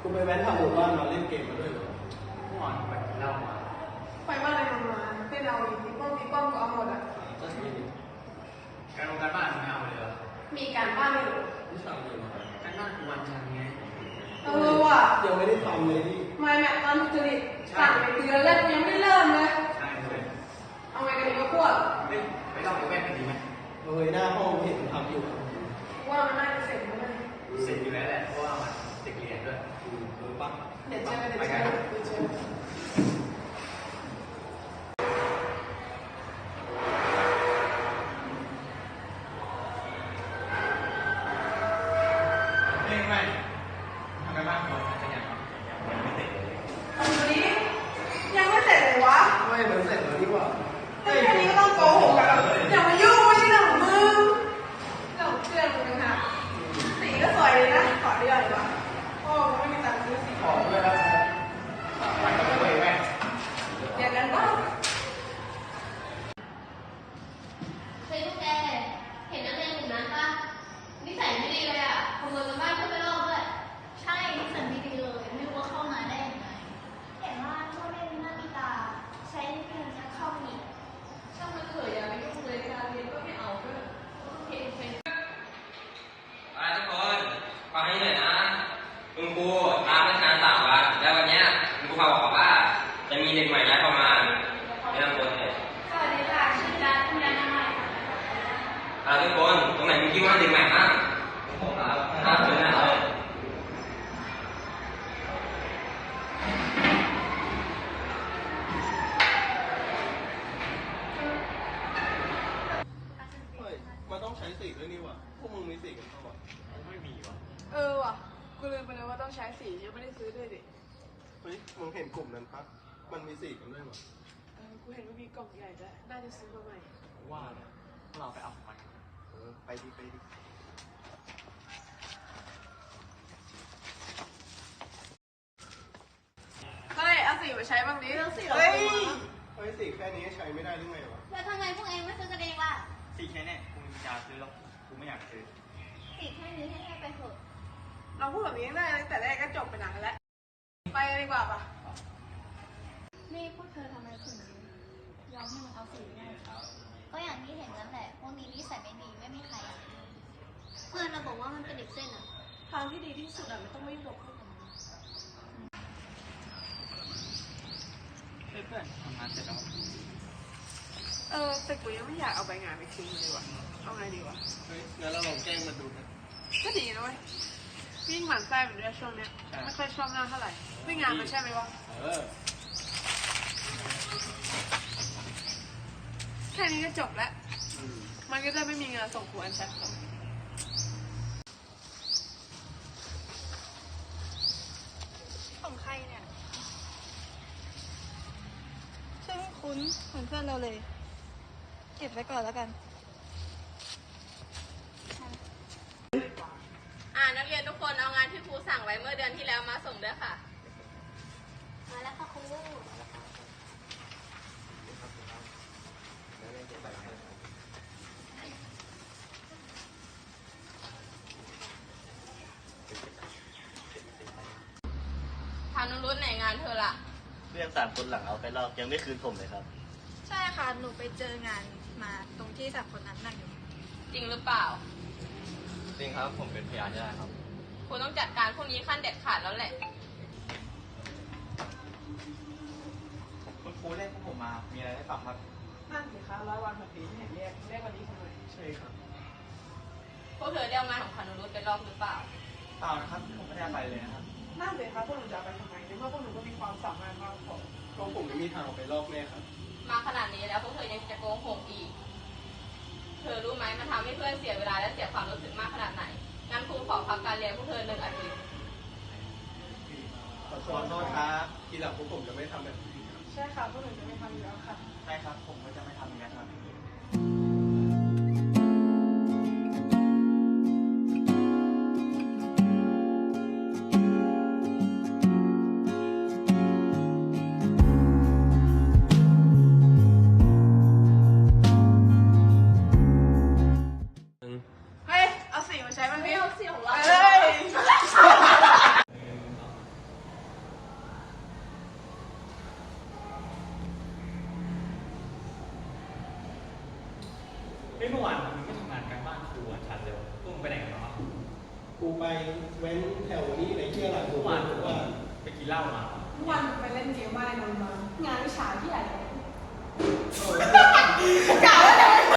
คุณไปแว้นทางหมู่บ้านมาเล่นเกมมาด้วยเหรอเมื่อวานไปกินเหล้ามาไปว่าอะไรทำมาเต้นเอาอีกมีกล้องมีกล้องก็เอาหมดอะ ก็ใช่ดิการลงการบ้านไม่เอาเลยเหรอมีการบ้านอยู่ที่ทำเลยมาการบ้านคือวันจันทร์ไงเออว่ะยังไม่ได้ทำเลยที่ไม่แม่ตอนทุจริตสั่งไปเดือนแล้วยังไม่เริ่มเลย ใช่เลยเอาไงกันดีวะพวกเฮ้ยไปเล่าไปแว่นกันดีไหมเฮ้ยหน้าห้องเห็นทำอยู่อะว่ามันน่าจะเสร็จแล้วเลยเสร็จอยู่แล้วแหละเพราะว่า มันเด็กเรียนด้วยอืมเออปะเดี๋ยวเจอเดี๋ย ตรงไหนมีคิดว่าเด็กใหม่บ้างผมครับอ่าเชิญหน้าเลยเฮ้ยมันต้องใช้สีด้วยนี่หว่าพวกมึงมีสีกันเปล่าวะไม่มีวะเออว่ะ กูลืมไปเลยว่าต้องใช้สียังไม่ได้ซื้อด้วยดิ เฮ้ย มึงเห็นกลุ่มนั้นปะมันมีสีกันด้วยวะเออ กูเห็นว่ามีกล่องใหญ่ด้วยน่าจะซื้อมาใหม่ ว่าเนี่ย ไปดิไปดิเฮ้ยเอาสีมาใช้บ้างดิเรื่องสีเหรอ เฮ้ยเฮ้ยสีแค่นี้ใช้ไม่ได้หรือไงวะแล้วทำไมพวกเองไม่ซื้อกันเองล่ะสีแค่เนี้ยกูมียาซื้อแล้วกูไม่อยากซื้อสีแค่นี้ให้ให้ไปเถอะเราพูดแบบนี้ได้ตั้งแต่แรกก็จบไปนานแล้ว ไปกันดีกว่าปะนี่พวกเธอทำไมถึงยอมให้มันเอาสีให้ ก็อย่างที่เห็นนั่นแหละ พวกนี้นิสัยไม่ดีไม่มีใครอะเพื่อนเราบอกว่ามันเป็นเด็กเส้นอะทางที่ดีที่สุดอะไม่ต้องไม่หลบพวกมันเฮ้ยเพื่อนทำงานเสร็จแล้วเออแต่กูยังไม่อยากเอาใบงานไปทิ้งเลยว่ะเอาไงดีวะเฮ้ยงั้นเราลองแกล้งมันดูนะ ก็ดีนะเว้ยวิ่งหมั่นไส้เหมือนด้วยช่วงเนี้ยไม่ค่อยชอบหน้าเท่าไหร่วิ่งงานมันใช่ไหมวะ เออ แค่นี้ก็จบแล้วอืมมันก็จะไม่มีงานส่งครูอันชัดต่อของใครเนี่ยชื่อไม่คุ้นเหมือนเพื่อนเราเลย เก็บไว้ก่อนแล้วกัน อ่านักเรียนทุกคนเอางานที่ครูสั่งไว้เมื่อเดือนที่แล้วมาส่งด้วยค่ะ มาแล้วค่ะครู ทางนุรุตไหนงานเธอละเพื่อนสามคนหลังเอาไปลอกยังไม่คืนผมเลยครับ ใช่ค่ะ หนูไปเจองานมาตรงที่สามคนนั้นนั่งอยู่ จริงหรือเปล่า จริงครับ ผมเป็นพยานได้ครับ คุณต้องจัดการพวกนี้ขั้นเด็ดขาดแล้วแหละ คุณครูเรียกพวกผมมา มีอะไรให้ฟังครับ นั่นสิคะร้อยวันพันปีไม่เห็นเรียกเรียกวันนี้ทำไมใช่ครับพวกเธอได้เอางานของพานุรุตไปลอกหรือเปล่า เปล่านะครับ ผมไม่ได้เอาไปเลยนะครับ นั่นสิคะพวกหนูจะเอาไปทำไมใน เมื่อพวกหนูก็มีความสามารถมากพอก็ผมไม่มีทางเอาไปลอกแน่ครับ มาขนาดนี้แล้วพวกเธอยังจะโกหกอีก เธอรู้ไหมมันทำให้เพื่อนเสียเวลาและเสียความรู้สึกมากขนาดไหน งั้นครูขอพักการเรียนพวกเธอหนึ่งอาทิตย์ ขอโทษครับทีหลังพวกผมจะไม่ทำแบบนี้ครับ ใช่ค่ะพวกหนูจะไม่ทำอยู่แล้วค่ะ ได้ครับ ผมก็จะไม่ทำอย่างนั้นครับ เมื่อวานมึงไม่ทำงานกันบ้านครูอันเร็วพวกมึไปไหนกันมาวะกูไปเว้นแถวนี้ไหเชื่อหลังกูเมื่อวานว่าไปกินเหล้ามาเมื่อวานไปเล่นเกมอะไรนอนมางานวิชาที่ไหนกะว่า